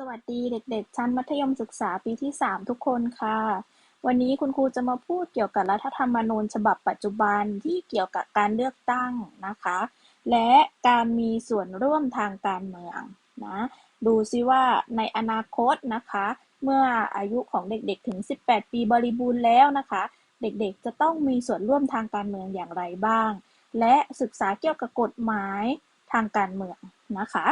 สวัสดีเด็กๆ ชั้นมัธยมศึกษาปีที่ 3 ทุกคนค่ะ วันนี้คุณครูจะมาพูดเกี่ยวกับรัฐธรรมนูญฉบับปัจจุบันที่เกี่ยวกับการเลือกตั้งนะคะ และการมีส่วนร่วมทางการเมืองนะดูซิว่าในอนาคตนะคะ เมื่ออายุของเด็กๆถึง 18 ปีบริบูรณ์แล้วนะคะ เด็กๆจะต้องมีส่วนร่วมทางการเมืองอย่างไรบ้าง และศึกษาเกี่ยวกับกฎหมายทางการเมืองนะคะ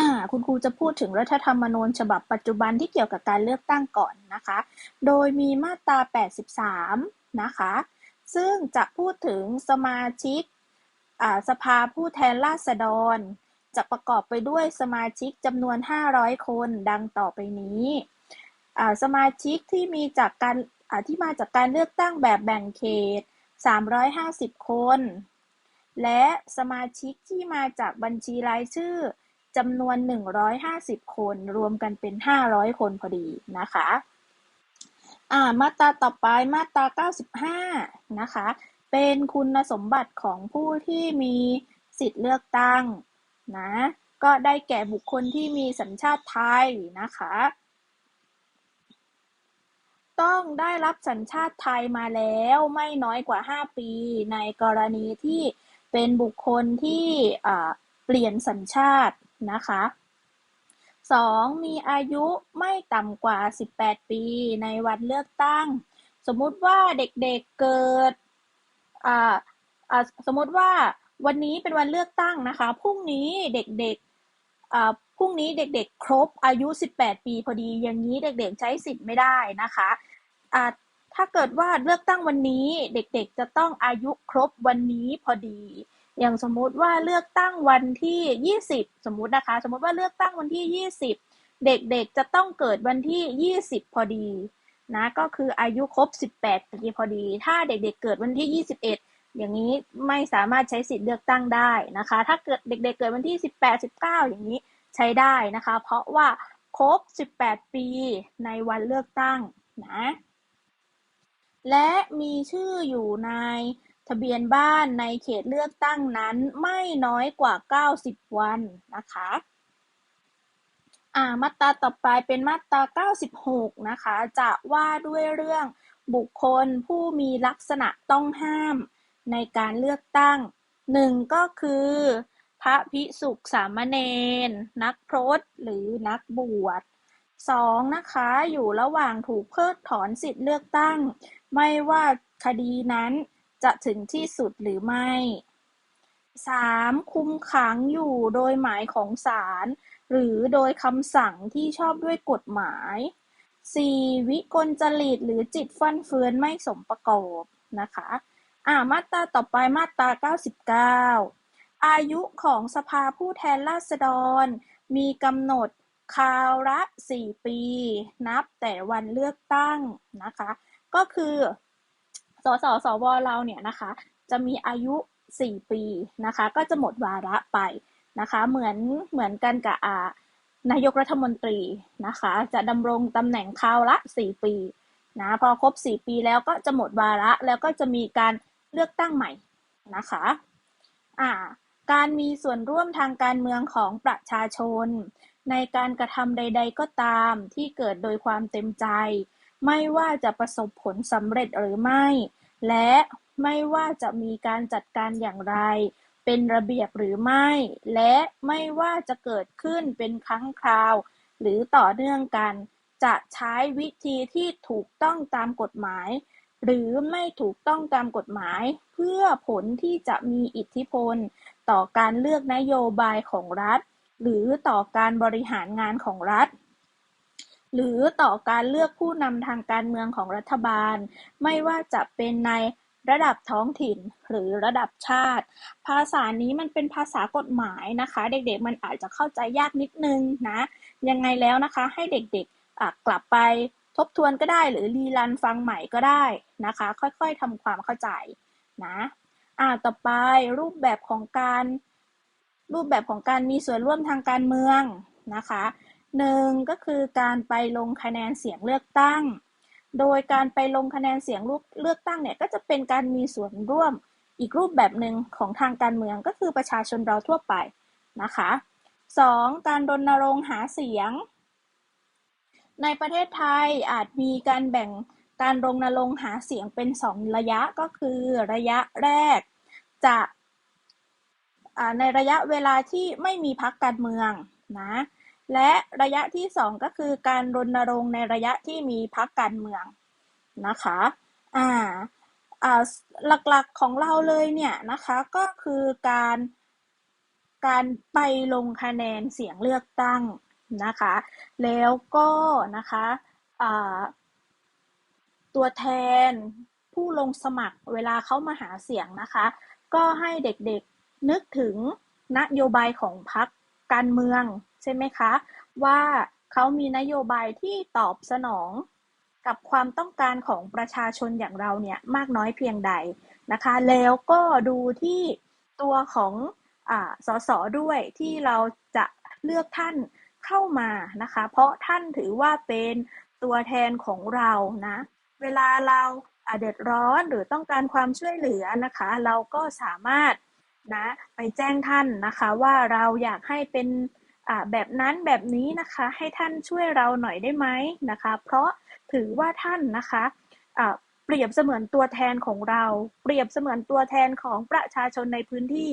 อ่า คุณครูจะพูดถึงรัฐธรรมนูญฉบับปัจจุบันที่เกี่ยวกับการเลือกตั้งก่อนนะคะ โดยมีมาตรา 83 นะคะ ซึ่งจะพูดถึงสมาชิกสภาผู้แทนราษฎร จะประกอบไปด้วยสมาชิกจำนวน 500 คนดังต่อไปนี้สมาชิกที่มีจากการที่มาจากการเลือกตั้งแบบแบ่งเขต 350 คน และสมาชิกที่มาจากบัญชีรายชื่อ จำนวน 150 คน รวมกันเป็น 500 คนพอดีนะคะอ่ามาตราต่อไปมาตรา 95 นะคะ เป็นคุณสมบัติของผู้ที่มีสิทธิ์เลือกตั้งนะ ก็ได้แก่บุคคลที่มีสัญชาติไทยนะคะ ต้องได้รับสัญชาติไทยมาแล้วไม่น้อยกว่า 5 ปี ในกรณีที่เป็นบุคคลที่เปลี่ยนสัญชาติ นะคะ 2. มีอายุไม่ต่ำกว่า 18 ปีในวันเลือกตั้ง สมมุติว่าเด็กๆเกิดสมมติว่าวันนี้เป็นวันเลือกตั้งนะคะพรุ่งนี้เด็กๆพรุ่งนี้เด็กๆ ครบอายุ 18 ปีพอดีอย่างนี้เด็กๆใช้สิทธิ์ไม่ได้นะคะถ้าเกิดว่าเลือกตั้งวันนี้เด็กๆ จะต้องอายุครบวันนี้พอดี อย่างสมมุติว่าเลือกตั้งวันที่ 20 สมมุตินะคะ สมมุติว่าเลือกตั้งวันที่ 20 เด็กๆจะต้องเกิดวันที่ 20 พอดีนะก็คืออายุครบ 18 ปีพอดี ถ้าเด็กๆเกิดวันที่ 21 อย่างนี้ไม่สามารถใช้สิทธิ์เลือกตั้งได้นะคะ ถ้าเกิดเด็กๆเกิดวันที่ 18 19 อย่างนี้ใช้ได้นะคะ เพราะว่าครบ 18 ปีในวันเลือกตั้งนะและมีชื่ออยู่ใน ทะเบียนบ้านในเขตเลือกตั้งนั้นไม่น้อยกว่า 90 วันนะคะอ่ามาตราต่อไปเป็นมาตรา 96 นะคะ จะว่าด้วยเรื่องบุคคลผู้มีลักษณะต้องห้ามในการเลือกตั้งหนึ่งก็คือ พระภิกษุสามเณรนักพรตหรือนักบวชสองนะคะอยู่ระหว่างถูกเพิกถอนสิทธิ์เลือกตั้ง ไม่ว่าคดีนั้น จะถึงที่สุดหรือไม่ 3. คุมขังอยู่โดยหมายของศาลหรือโดยคำสั่งที่ชอบด้วยกฎหมาย 4. วิกลจริตหรือจิตฟั่นเฟือนไม่สมประกอบนะคะอ่ามาตราต่อไปมาตรา 99 อายุของสภาผู้แทนราษฎร มีกำหนดคราวละ 4 ปี นับแต่วันเลือกตั้งนะคะ ก็คือ สสสวเราเนี่ยนะคะ จะมีอายุ 4 ปีนะคะ ก็จะหมดวาระไปนะคะ เหมือนเหมือนกันกับอานายกรัฐมนตรีนะคะ จะดำรงตำแหน่งคราวละ 4 ปีนะพอครบ 4 ปีแล้วก็จะหมดวาระแล้วก็จะมีการเลือกตั้งใหม่นะคะอ่าการมีส่วนร่วมทางการเมืองของประชาชน ในการกระทำใด ๆ ก็ตามที่เกิดโดยความเต็มใจ ไม่ว่าจะประสบผลสำเร็จหรือไม่ และไม่ว่าจะมีการจัดการอย่างไร เป็นระเบียบหรือไม่ และไม่ว่าจะเกิดขึ้นเป็นครั้งคราว หรือต่อเนื่องกัน จะใช้วิธีที่ถูกต้องตามกฎหมาย หรือไม่ถูกต้องตามกฎหมาย เพื่อผลที่จะมีอิทธิพล ต่อการเลือกนโยบายของรัฐ หรือต่อการบริหารงานของรัฐ หรือต่อการเลือกผู้นำทางการเมืองของรัฐบาล ไม่ว่าจะเป็นในระดับท้องถิ่นหรือระดับชาติ ภาษานี้มันเป็นภาษากฎหมายนะคะ เด็กๆมันอาจจะเข้าใจยากนิดนึงนะ ยังไงแล้วนะคะให้เด็กๆกลับไปทบทวนก็ได้หรือรีรันฟังใหม่ก็ได้นะคะ ค่อยๆทำความเข้าใจนะอ่าต่อไปรูปแบบของการรูปแบบของการมีส่วนร่วมทางการเมืองนะคะ หนึ่งก็คือการไปลงคะแนนเสียงเลือกตั้ง โดยการไปลงคะแนนเสียงเลือกตั้งเนี่ยก็จะเป็นการมีส่วนร่วมอีกรูปแบบหนึ่งของทางการเมืองก็คือประชาชนเราทั่วไปนะคะ 2. การรณรงค์หาเสียง ในประเทศไทยอาจมีการแบ่งการรณรงค์หาเสียงเป็น 2 ระยะก็คือระยะแรก จะในระยะเวลาที่ไม่มีพักการเมืองนะ และระยะที่2ก็คือการรณรงค์ในระยะที่มีพักการเมืองนะคะอ่าอ่าหลักๆของเราเลยเนี่ยนะคะก็คือการการไปลงคะแนนเสียงเลือกตั้งนะคะ แล้วก็นะคะอ่าตัวแทนผู้ลงสมัครเวลาเขามาหาเสียงนะคะ ก็ให้เด็กๆนึกถึงนโยบายของพรรคการเมือง ใช่ไหมคะ ว่าเขามีนโยบายที่ตอบสนองกับความต้องการของประชาชนอย่างเราเนี่ยมากน้อยเพียงใดนะคะ แล้วก็ดูที่ตัวของอสสด้วยที่เราจะเลือกท่านเข้ามานะคะ เพราะท่านถือว่าเป็นตัวแทนของเรานะ เวลาเราเดือดร้อนหรือต้องการความช่วยเหลือนะคะ เราก็สามารถนะไปแจ้งท่านนะคะว่าเราอยากให้เป็น แบบนั้นแบบนี้นะคะให้ท่านช่วยเราหน่อยได้ไหมนะคะ เพราะถือว่าท่านนะคะอ่าเปรียบเสมือนตัวแทนของเรา เปรียบเสมือนตัวแทนของประชาชนในพื้นที่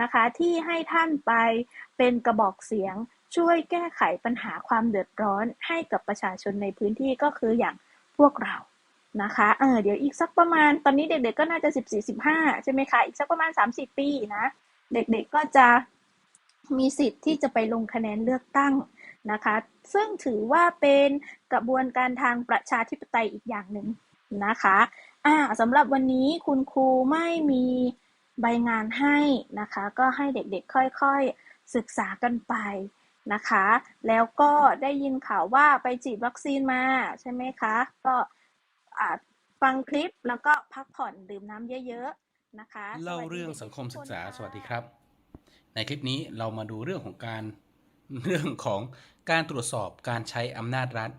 นะคะ ที่ให้ท่านไปเป็นกระบอกเสียง ช่วยแก้ไขปัญหาความเดือดร้อนให้กับประชาชนในพื้นที่ก็คืออย่างพวกเรานะคะเออเดี๋ยวอีกสักประมาณตอนนี้เด็กๆก็น่าจะสิบสี่สิบห้าใช่ไหมคะ อีกสักประมาณสามสิบปีนะ เด็กๆก็จะ มีสิทธิ์ที่จะไปลงคะแนนเลือกตั้งนะคะ ซึ่งถือว่าเป็นกระบวนการทางประชาธิปไตยอีกอย่างหนึ่งนะคะอ่าสำหรับวันนี้คุณครูไม่มีใบงานให้นะคะ ก็ให้เด็กๆค่อยๆศึกษากันไปนะคะ แล้วก็ได้ยินข่าวว่าไปฉีดวัคซีนมาใช่ไหมคะ ก็อ่าฟังคลิปแล้วก็พักผ่อนดื่มน้ำเยอะๆนะคะ เล่าสวัสดีเรื่องด็กๆสังคมทุศึกกนษาค่ะสวัสดีครับ ในคลิปนี้เรามาดูเรื่องของการเรื่องของการตรวจสอบการใช้อำนาจรัฐ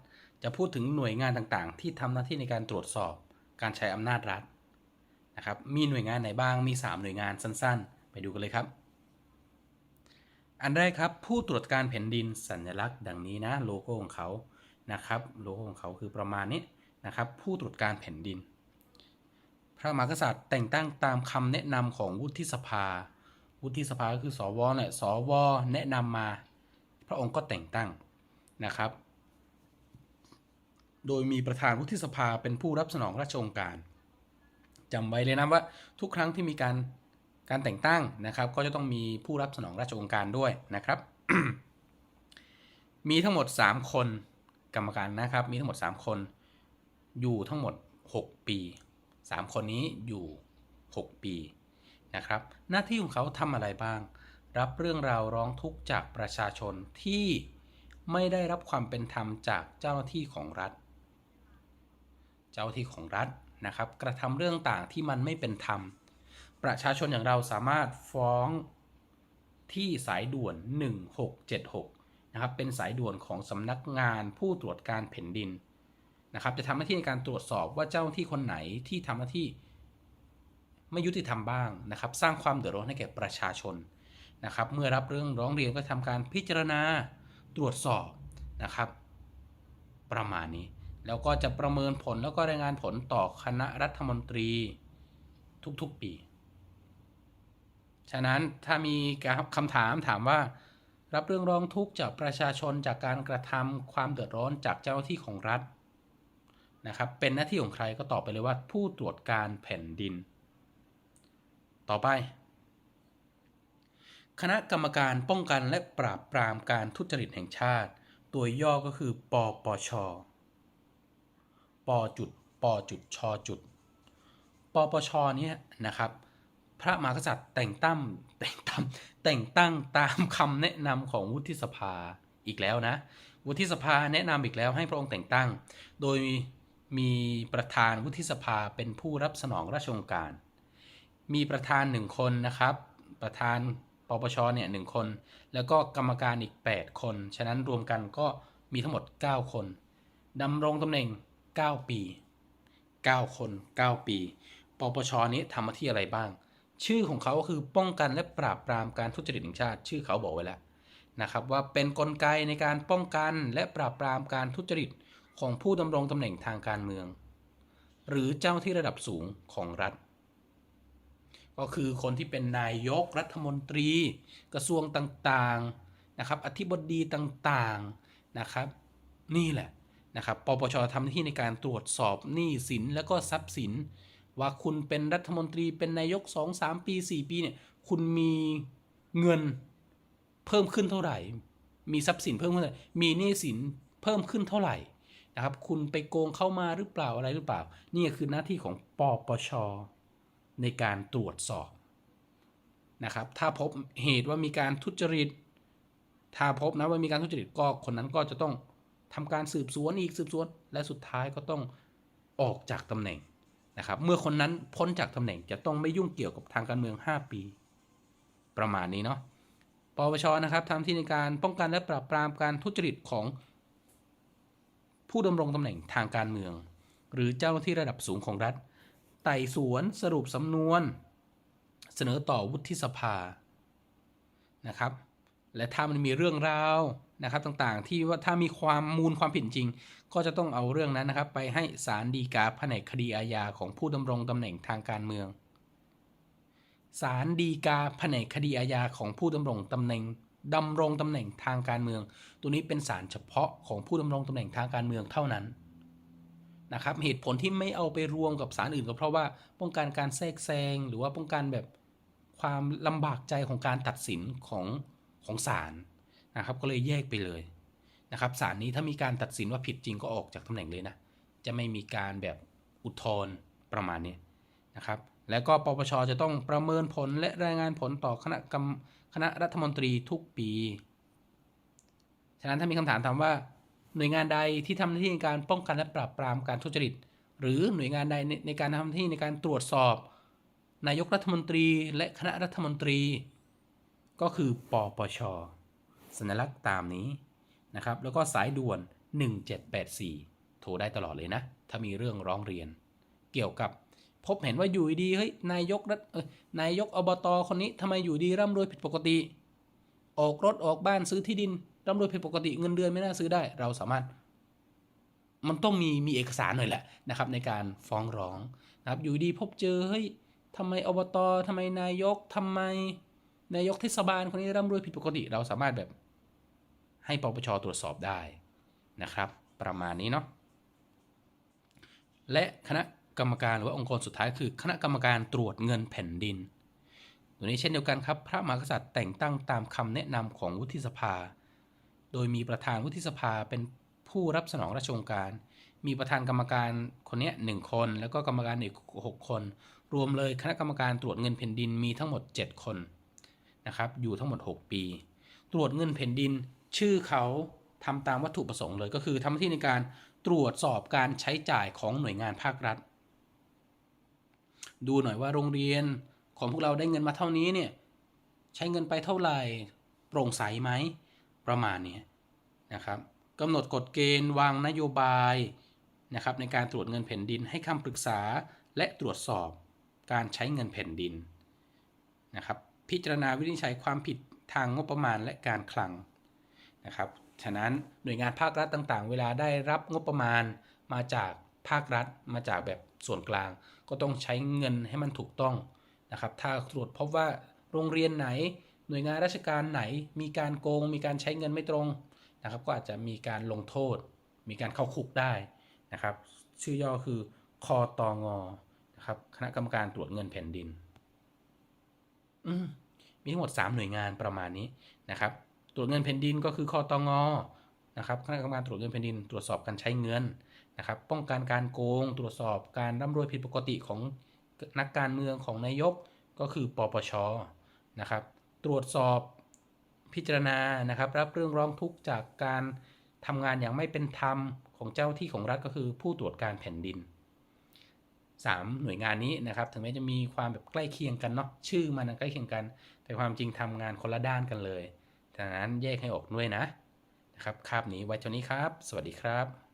จะพูดถึงหน่วยงานต่างๆ ที่ทำหน้าที่ในการตรวจสอบการใช้อำนาจรัฐนะครับมีหน่วยงานไหนบ้างมี 3 หน่วยงานสั้นๆ ไปดูกันเลยครับ อันแรกครับผู้ตรวจการแผ่นดินสัญลักษณ์ ดังนี้นะโลโก้ของเขานะครับโลโก้ของเขาคือประมาณนี้นะครับผู้ตรวจการแผ่นดิน พระมหากษัตริย์แต่งตั้งตามคำแนะนำของวุฒิสภา วุฒิสภาก็คือสวเนี่ยสวแนะนำมา พระองค์ก็แต่งตั้งนะครับ โดยมีประธานวุฒิสภาเป็นผู้รับสนองราชองค์การจำไว้เลยนะว่าทุกครั้งที่มีการการแต่งตั้งนะครับ ก็จะต้องมีผู้รับสนองราชองค์การด้วยนะครับ มีทั้งหมด 3 คนกรรมการนะครับ มีทั้งหมด 3 คน อยู่ทั้งหมด 6 ปี 3 คนนี้อยู่ 6 ปี นะครับ หน้าที่ของเขาทำอะไรบ้าง รับเรื่องราวร้องทุกข์จากประชาชนที่ไม่ได้รับความเป็นธรรมจากเจ้าหน้าที่ของรัฐ เจ้าหน้าที่ของรัฐนะครับ กระทำเรื่องต่างที่มันไม่เป็นธรรม ประชาชนอย่างเราสามารถฟ้องที่สายด่วน 1676 นะครับ เป็นสายด่วนของสำนักงานผู้ตรวจการแผ่นดินนะครับ จะทำหน้าที่ในการตรวจสอบว่าเจ้าหน้าที่คนไหนที่ทำหน้าที่ ไม่ยุติธรรมบ้างนะครับ สร้างความเดือดร้อนให้แก่ประชาชนนะครับ เมื่อรับเรื่องร้องเรียนก็ทำการพิจารณาตรวจสอบนะครับ ประมาณนี้ แล้วก็จะประเมินผลแล้วก็รายงานผลต่อคณะรัฐมนตรีทุกๆปี ฉะนั้นถ้ามีคำถามถามว่ารับเรื่องร้องทุกข์จากประชาชนจากการกระทำความเดือดร้อนจากเจ้าหน้าที่ของรัฐนะครับ เป็นหน้าที่ของใครก็ตอบไปเลยว่าผู้ตรวจการแผ่นดิน ต่อไป คณะกรรมการป้องกันและปราบปรามการทุจริตแห่งชาติ ตัวย่อก็คือ ปปช ปจุดปจุดชจุด ปปชเนี้นะครับ พระมหากษัตริย์แต่งตั้งแต่งตั้งแต่งตั้งตามคำแนะนำของวุฒิสภาอีกแล้วนะ วุฒิสภาแนะนำอีกแล้วให้พระองค์แต่งตั้ง โดยมีประธานวุฒิสภาเป็นผู้รับสนองราชองการ มีประธานหนึ่งคนนะครับ ประธานปปชเนี่ยหนึ่งคน แล้วก็กรรมการอีก 8 คน ฉะนั้นรวมกันก็มีทั้งหมด 9 คนดำรงตำแหน่ง 9 ปี 9 คน 9 ปีปปชนี้ทำหน้าที่อะไรบ้าง ชื่อของเขาก็คือป้องกันและปราบปรามการทุจริตแห่งชาติ ชื่อเขาบอกไว้แล้วนะครับว่าเป็นนกลไกในการป้องกันและปราบปรามการทุจริตของผู้ดำรงตำแหน่งทางการเมือง หรือเจ้าที่ระดับสูงของรัฐ ก็คือคนที่เป็นนายกรัฐมนตรี กระทรวงต่างๆนะครับอธิบดีต่างๆนะครับนี่แหละนะครับปปชทำหน้าที่ในการตรวจสอบหนี้สินและก็ทรัพย์สิน ว่าคุณเป็นรัฐมนตรีเป็นนายก 2-3 ปี 4 ปีเนี่ยคุณมีเงินเพิ่มขึ้นเท่าไหร่ มีทรัพย์สินเพิ่มขึ้นมีหนี้สินเพิ่มขึ้นเท่าไหร่นะครับคุณไปโกงเข้ามาหรือเปล่าอะไรหรือเปล่า นี่คือหน้าที่ของปปช ในการตรวจสอบนะครับถ้าพบเหตุว่ามีการทุจริต ถ้าพบนะว่ามีการทุจริตก็คนนั้นก็จะต้องทำการสืบสวนอีกสืบสวน และสุดท้ายก็ต้องออกจากตำแหน่งนะครับเมื่อคนนั้นพ้นจากตำแหน่งจะต้องไม่ยุ่งเกี่ยวกับทางการเมือง 5 ปี ประมาณนี้เนาะปปชนะครับทำที่ในการป้องกันและปราบปรามการทุจริตของผู้ดำรงตำแหน่งทางการเมือง หรือเจ้าหน้าที่ระดับสูงของรัฐ ไต่สวนสรุปสำนวน เสนอต่อวุฒิสภานะครับ และถ้ามันมีเรื่องราวนะครับต่างๆ ที่ว่าถ้ามีความมูลความผิดจริง ก็จะต้องเอาเรื่องนั้นนะครับ ไปให้ศาลฎีกาแผนกคดีอาญาของผู้ดำรงตำแหน่งทางการเมืองศาลฎีกาแผนกคดีอาญาของผู้ดำรงตำแหน่งดำรงตำแหน่งทางการเมือง ตัวนี้เป็นศาลเฉพาะของผู้ดำรงตำแหน่งทางการเมืองเท่านั้น นะครับเหตุผลที่ไม่เอาไปรวมกับศาลอื่นก็เพราะว่าป้องกันการแทรกแซงหรือว่าป้องกันแบบความลำบากใจของการตัดสินของของศาลนะครับ ก็เลยแยกไปเลยนะครับศาลนี้ถ้ามีการตัดสินว่าผิดจริงก็ออกจากตำแหน่งเลยนะ จะไม่มีการแบบอุทธรณ์ประมาณนี้นะครับ แล้วก็ปปชจะต้องประเมินผลและรายงานผลต่อคณะกรรมคณะรัฐมนตรีทุกปี ฉะนั้นถ้ามีคำถามถามว่า หน่วยงานใดที่ทำหน้าที่ในการป้องกันและปราบปรามการทุจริต หรือหน่วยงานใดในในการทำหน้าที่ในการตรวจสอบ นายกรัฐมนตรีและคณะรัฐมนตรี ก็คือปปชสัญลักษณ์ตามนี้นะครับแล้วก็สายด่วน 1784 โทรได้ตลอดเลยนะ ถ้ามีเรื่องร้องเรียน เกี่ยวกับพบเห็นว่าอยู่ดีเฮ้ยนายกรัฐนายกอบตคนนี้ทำไมอยู่ดีร่ำรวยผิดปกติ ออกรถออกบ้านซื้อที่ดิน ร่ำรวยผิดปกติเงินเดือนไม่น่าซื้อได้ เราสามารถ มันต้องมีมีเอกสารหน่อยแหละนะครับ ในการฟ้องร้องนะครับ อยู่ดีพบเจอเฮ้ยทำไมอบตทำไมนายกทำไม นายกเทศบาลคนนี้ร่ำรวยผิดปกติ เราสามารถแบบให้ปปชตรวจสอบได้นะครับ ประมาณนี้เนาะและคณะกรรมการหรือว่าองค์กรสุดท้ายคือคณะกรรมการตรวจเงินแผ่นดินตัวนี้เช่นเดียวกันครับ พระมหากษัตริย์แต่งตั้งตามคำแนะนำของวุฒิสภา โดยมีประธานวุฒิสภาเป็นผู้รับสนองราชองการ มีประธานกรรมการคนนี้หนึ่งคน แล้วก็กรรมการอีก6คน รวมเลยคณะกรรมการตรวจเงินแผ่นดินมีทั้งหมด 7 คนนะครับอยู่ทั้งหมด 6 ปี ตรวจเงินแผ่นดินชื่อเขาทำตามวัตถุประสงค์เลยก็คือทำหน้าที่ในการตรวจสอบการใช้จ่ายของหน่วยงานภาครัฐ ดูหน่อยว่าโรงเรียนของพวกเราได้เงินมาเท่านี้เนี่ยใช้เงินไปเท่าไหร่โปร่งใสไหม ประมาณนี้นะครับกำหนดกฎเกณฑ์วางนโยบายนะครับในการตรวจเงินแผ่นดินให้คำปรึกษาและตรวจสอบการใช้เงินแผ่นดินนะครับพิจารณาวินิจฉัยความผิดทางงบประมาณและการคลังนะครับ ฉะนั้นหน่วยงานภาครัฐต่างๆ เวลาได้รับงบประมาณมาจากภาครัฐมาจากแบบส่วนกลาง ก็ต้องใช้เงินให้มันถูกต้องนะครับ ถ้าตรวจพบว่าโรงเรียนไหน หน่วยงานราชการไหนมีการโกง มีการใช้เงินไม่ตรงนะครับ ก็อาจจะมีการลงโทษ มีการเข้าคุกได้นะครับ ชื่อย่อคือคอตองอนะครับคณะกรรมการตรวจเงินแผ่นดิน อืมมีทั้งหมด 3 หน่วยงานประมาณนี้นะครับ ตรวจเงินแผ่นดินก็คือคอตองอนะครับคณะกรรมการตรวจเงินแผ่นดิน ตรวจสอบการใช้เงินนะครับ ป้องกันการโกง ตรวจสอบการร่ำรวยผิดปกติของนักการเมืองของนายกก็คือปปชนะครับ ตรวจสอบพิจารณานะครับ รับเรื่องร้องทุกข์จากการทำงานอย่างไม่เป็นธรรมของเจ้าที่ของรัฐก็คือผู้ตรวจการแผ่นดิน 3 หน่วยงานนี้นะครับ ถึงแม้จะมีความแบบใกล้เคียงกันเนาะชื่อมันใกล้เคียงกัน แต่ความจริงทำงานคนละด้านกันเลยดังนั้นแยกให้ออกด้วยนะนะครับคาบนี้ไว้เท่านี้ครับ สวัสดีครับ